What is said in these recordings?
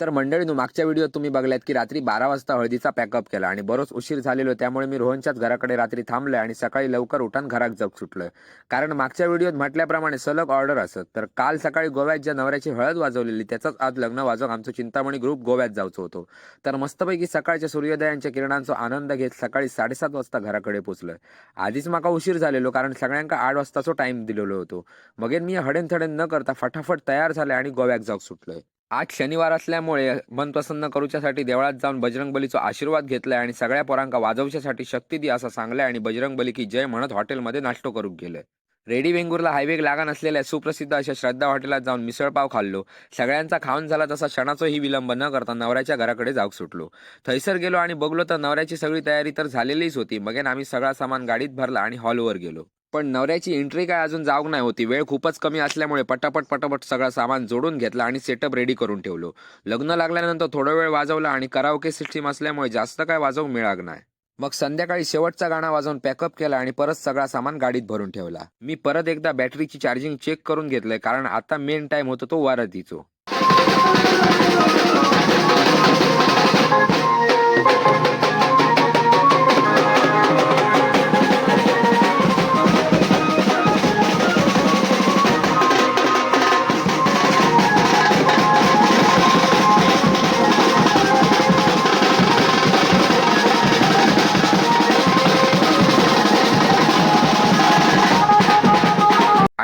तर मंडळीनो मागच्या व्हिडिओत तुम्ही बघल्यात की रात्री बारा वाजता हळदीचा पॅकअप केला आणि बरोच उशीर झालेलो त्यामुळे मी रोहनच्याच घराकडे रात्री थांबलोय आणि सकाळी लवकर उठान घरात जग सुटलोय. कारण मागच्या व्हिडिओत म्हटल्याप्रमाणे सलग ऑर्डर असत. तर काल सकाळी गोव्यात ज्या नवऱ्याची हळद वाजवलेली त्याचाच आज लग्न वाजव आमचं चिंतामणी ग्रुप गोव्यात जाऊचो होतो. तर मस्तपैकी सकाळच्या सूर्योदयांच्या किरणांचा आनंद घेत सकाळी साडेसात वाजता घराकडे पोचलोय. आधीच माका उशीर झालेलो कारण सगळ्यांका आठ वाजताचो टाइम दिलेलो होतो. मगेन मी हडेन थडेन न करता फटाफट तयार झाले आणि गोव्यात जाऊ सुटलोय. आज शनिवार असल्यामुळे मन प्रसन्न करूच्यासाठी देवळात जाऊन बजरंगबलीचा आशीर्वाद घेतलाय आणि सगळ्या पोरांका वाजवच्यासाठी शक्ती दी असं सांगलाय आणि बजरंगबली की जय म्हणत हॉटेलमध्ये नाश्तो करून गेले रेडी वेंगुर्ला हायवे लागा असलेल्या सुप्रसिद्ध अशा श्रद्धा हॉटेलात जाऊन मिसळपाव खाल्लो. सगळ्यांचा खाऊन झाला तसा क्षणाचाही विलंब न करता नवऱ्याच्या घराकडे जाऊ सुटलो. थैसर गेलो आणि बघलो तर नवऱ्याची सगळी तयारी तर झालेलीच होती. मगेन आम्ही सगळा सामान गाडीत भरला आणि हॉलवर गेलो. पण नवऱ्याची एंट्री काय अजून जाऊक नाही होती. वेळ खूपच कमी असल्यामुळे पटापट पटापट सगळं सामान जोडून घेतला आणि सेटअप रेडी करून ठेवलो. लग्न लागल्यानंतर थोडा वेळ वाजवला आणि कराओके सिस्टीम असल्यामुळे जास्त काय वाजवू मिळाग नाही. मग संध्याकाळी शेवटचा गाणा वाजवून पॅकअप केला आणि परत सगळा सामान गाडीत भरून ठेवला. मी परत एकदा बॅटरीची चार्जिंग चेक करून घेतलंय कारण आता मेन टाइम होतो तो वारतीचो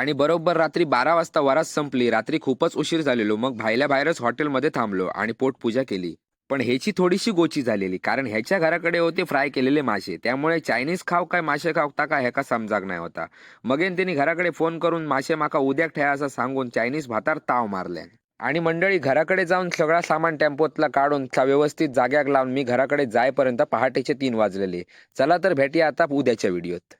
आणि बरोबर रात्री बारा वाजता वरात संपली. रात्री खूपच उशीर झालेलो. मग भायल्या बाहेरच हॉटेलमध्ये थांबलो आणि पोटपूजा केली. पण ह्याची थोडीशी गोची झालेली कारण ह्याच्या घराकडे होते फ्राय केलेले मासे. त्यामुळे चायनीज खाव काय मासे खावता का ह्याका समजाग नाही होता. मगेन त्यांनी घराकडे फोन करून मासे माका उद्या ठेवा असं सांगून चायनीज भातार ताव मारल्या आणि मंडळी घराकडे जाऊन सगळा सामान टेम्पोतला काढून व्यवस्थित जाग्याक लावून मी घराकडे जायपर्यंत पहाटेचे तीन वाजलेले. चला तर भेटूया आता उद्याच्या व्हिडिओत.